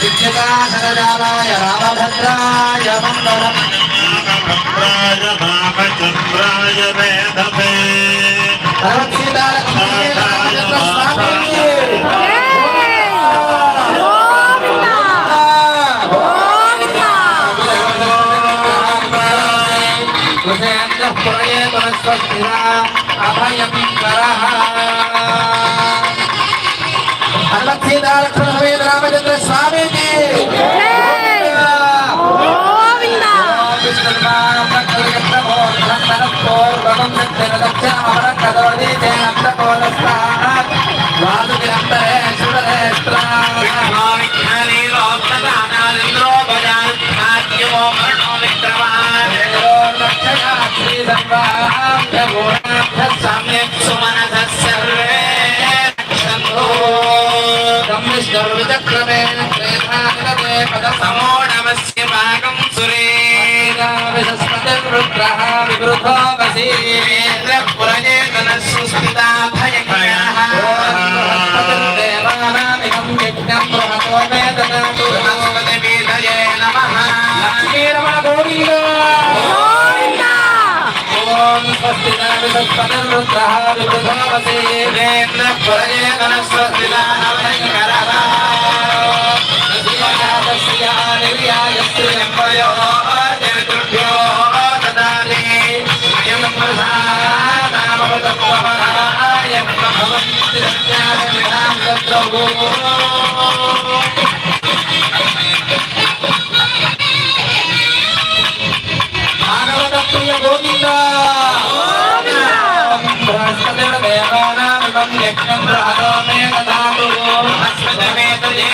విద్యుతాసరాయ రామభద్రాయ మంగళం. రామభద్రాయ రామచంద్రాయ వేదమే. అభయం హనుమత్సీతాలక్ష్మణ సమేత రామచంద్ర స్వామికి విచక్రమే పదసమో నమస్య భాగం సురే విశస్పతిర్రుద్రః వివృధో వసీంద్రపురజేతన సుస్థితా భయంకరః దేవానామికం యజ్ఞం బృహతో వేదనాతు బృహస్పతి వీధయే నమః లక్ష్మీరమణ గోవింద! ఓం స్వస్తి విశస్పతిర్రుద్రః వివృధో వసీంద్రపురజేతన సుస్థితా భయంకరః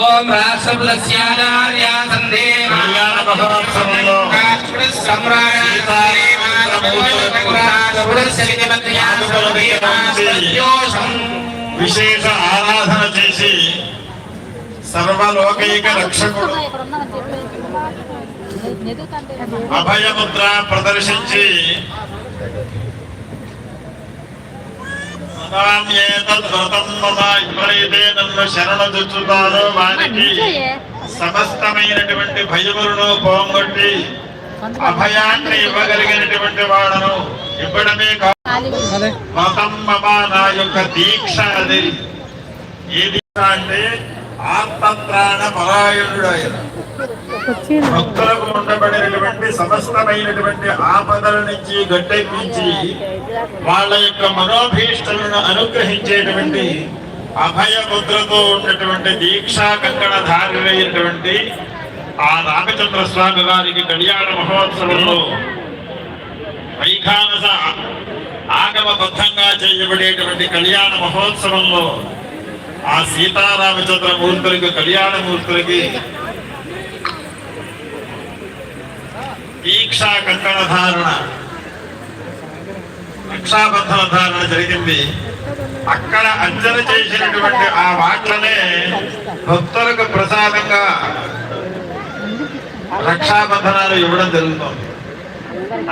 ఓం విశేష ఆరాధన చేసి సర్వలోకైక రక్షకుడు అభయముద్ర ప్రదర్శించి సదామ్యేతద్వ్రతం మమ ఎవరైతే నన్ను శరణుచుతారో వారికి సమస్తమైనటువంటి భయములను పోగొట్టి అభయాన్ని ఇవ్వగలిగినటువంటి వాడను. ఇవ్వడమే కాదు. మతం మమ నా యొక్క దీక్ష అది. ఏ దీక్ష అంటే ఆత్మత్రాణ పరాయణుడు ఆయన. భక్తులకు ఉండబడినటువంటి సమస్తమైనటువంటి ఆపదల నుంచి గట్టెక్కించి వాళ్ళ యొక్క మనోభీష్టలను అనుగ్రహించేటువంటి అభయ ముద్రతో ఉన్నటువంటి దీక్షా కంకణ ధారులైనటువంటి ఆ రామచంద్ర స్వామి వారికి కళ్యాణ మహోత్సవంలో వైఖానస ఆగమబద్ధంగా చేయబడేటువంటి కళ్యాణ మహోత్సవంలో ఆ సీతారామచంద్ర మూర్తులకి కళ్యాణ మూర్తులకి దీక్షా కంకణ ధారణ రక్షాబంధన ధారణ జరిగింది. అక్కడ అంజన చేసినటువంటి ఆ వాట్లనే భక్తులకు ప్రసాదంగా రక్షాబంధనాలు ఇవ్వడం జరుగుతుంది.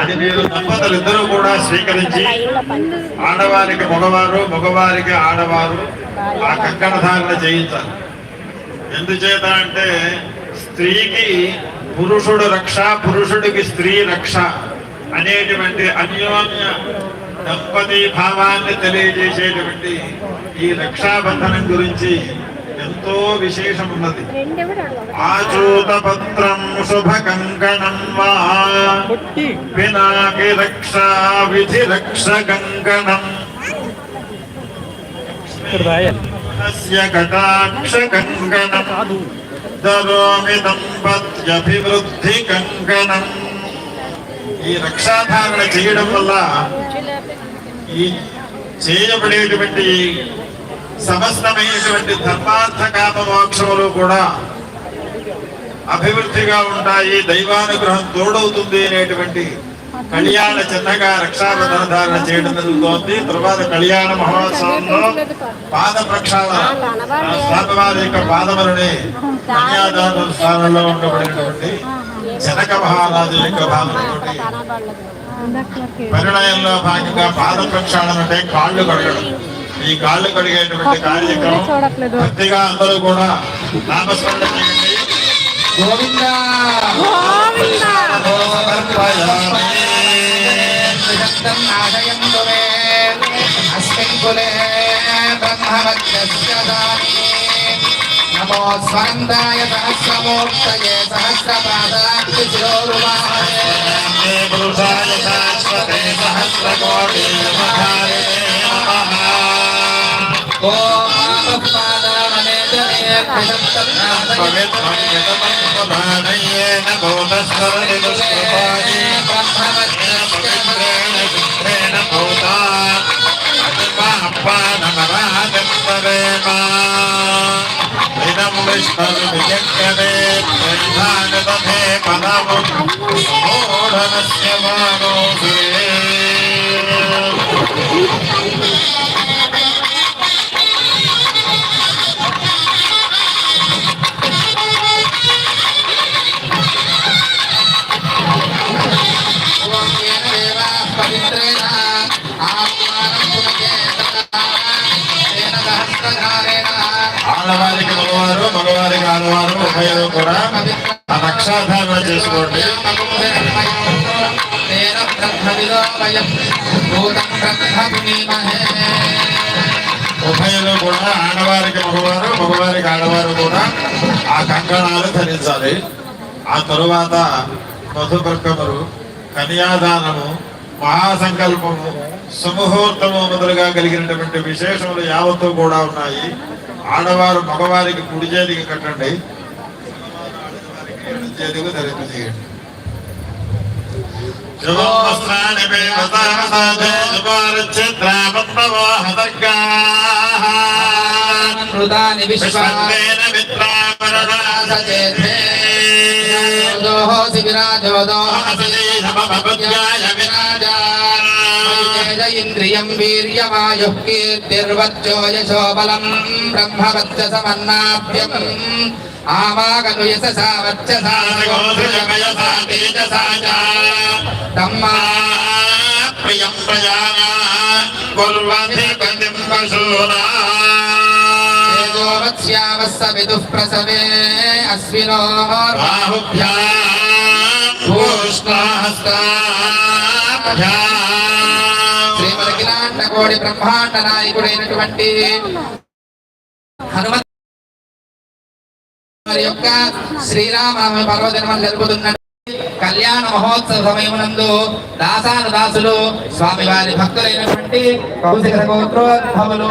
అది మీరు దంపతులు కూడా స్వీకరించి ఆడవారికి మగవారు మగవారికి ఆడవారు ఆ కంకణ ధారణ చేయించాలి. ఎందుచేత అంటే స్త్రీకి పురుషుడు రక్ష పురుషుడికి స్త్రీ రక్ష అనేటువంటి అన్యోన్య దంపతి భావాన్ని తెలియజేసేటువంటి ఈ రక్షాబంధనం గురించి ఎంతో విశేషం ఉన్నది ఆచూతపత్రం శుభ కంకణం వా పినాకి రక్షా విధి రక్ష కంకణం. కటాక్ష కంకణం. దరోమి దంపత్యభివృద్ధి కంకణం ఈ రక్షాధారణ చేయడం వల్ల ఈ చేయబడేటువంటి సమస్తమైనటువంటి ధర్మార్థ కామ మోక్షములు కూడా అభివృద్ధిగా ఉంటాయి దైవానుగ్రహం తోడవుతుంది అనేటువంటి కళ్యాణ చిన్నగా రక్షాబంధన ధారణ చేయడం జరుగుతోంది. తర్వాత కళ్యాణ మహోత్సవంలో పాద ప్రక్షాళన స్వామివారి యొక్క పాదములని కన్యాదాన స్థానంలో ఉండబడినటువంటి జనక మహారాజు యొక్క భావనతోటి పరిణయంలో భాగంగా పాద ప్రక్షాళన అంటే కాళ్ళు కడగడం. ఈ కాళ్ళు కడిగేటువంటి కార్యక్రమం భక్తిగా అందరూ కూడా నామస్మరణ చేయండి. గోవింద! త్రిశబ్దం నాశయం కులే అస్మిన్ కులే బ్రహ్మవత్యస్య దాని నమో స్వందాయ సహస్రమూర్తయే సహస్రపాదాక్షి శిరోరుమాయ పురుషాయ శాశ్వతే సహస్రకోటి నమః ఓం ఆపఃపాదామనేజనే త్రిశబ్దం నాశయం పవిత్రమేన భూతస్వరని దుష్కృపాణి అపానమరాజంతరేమ ఇదం విష్ణుర్విజక్యతే ప్రధానదధే పదము మూఢనస్య మానోసే ఆడవారికి మగవారు మగవారికి ఆడవారు ఉభయలు కూడా ఆ రక్షాధారణ చేసుకోండి. ఉభయలు కూడా ఆడవారికి మగవారు మగవారికి ఆడవారు కూడా ఆ కంకణాలు ధరించాలి. ఆ తరువాత మధుపర్కములు కన్యాదానము మహాసంకల్పము సుముహూర్తము మొదలుగా కలిగినటువంటి విశేషములు యావత్తు కూడా ఉన్నాయి. ఆడవారు మగవారికి కుడి చేతికి కట్టండి. చేతికి శుభోస్త్రాణి విశ్వందేన మిత్రామరదాస ఇంద్రియం వీర్యమాయు కీర్తిర్వచ్చో యశో బలం బ్రహ్మవచ్చ సమన్నాభ్యం ఆవాగను యశసా వచ్చసా తేజసా తమ్మా ప్రియం ప్రజానా గతిం పశూనా అశ్వినో బాహుభ్యాం భూష్ణహస్తాభ్యాం శ్రీమదఖిలాండ కోడి బ్రహ్మాండ నాయకుడైనటువంటి హనుమంత్ యొక్క శ్రీరామనవమి పర్వదినం జరుపుతున్న కళ్యాణ మహోత్సవ సమయమునందు దాసాను దాసులు స్వామివారి భక్తులైనటువంటి కౌశిక గోత్రోద్భవులు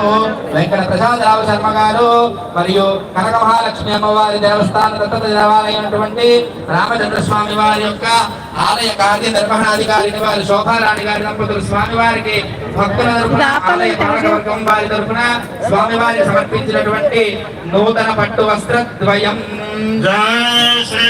వెంకట ప్రసాదరావు శర్మ గారు మరియు కనక మహాలక్ష్మి అమ్మవారి దేవస్థాన దత్తత దేవాలయమైనటువంటి రామచంద్ర స్వామి వారి యొక్క ఆలయ కార్య నిర్వహణాధికారి వారి శోభారాణి గారి దంపతులు స్వామివారికి భక్తుల తరఫున ఆలయ వారి తరఫున స్వామివారి సమర్పించినటువంటి నూతన పట్టు వస్త్ర ద్వయం శ్రీ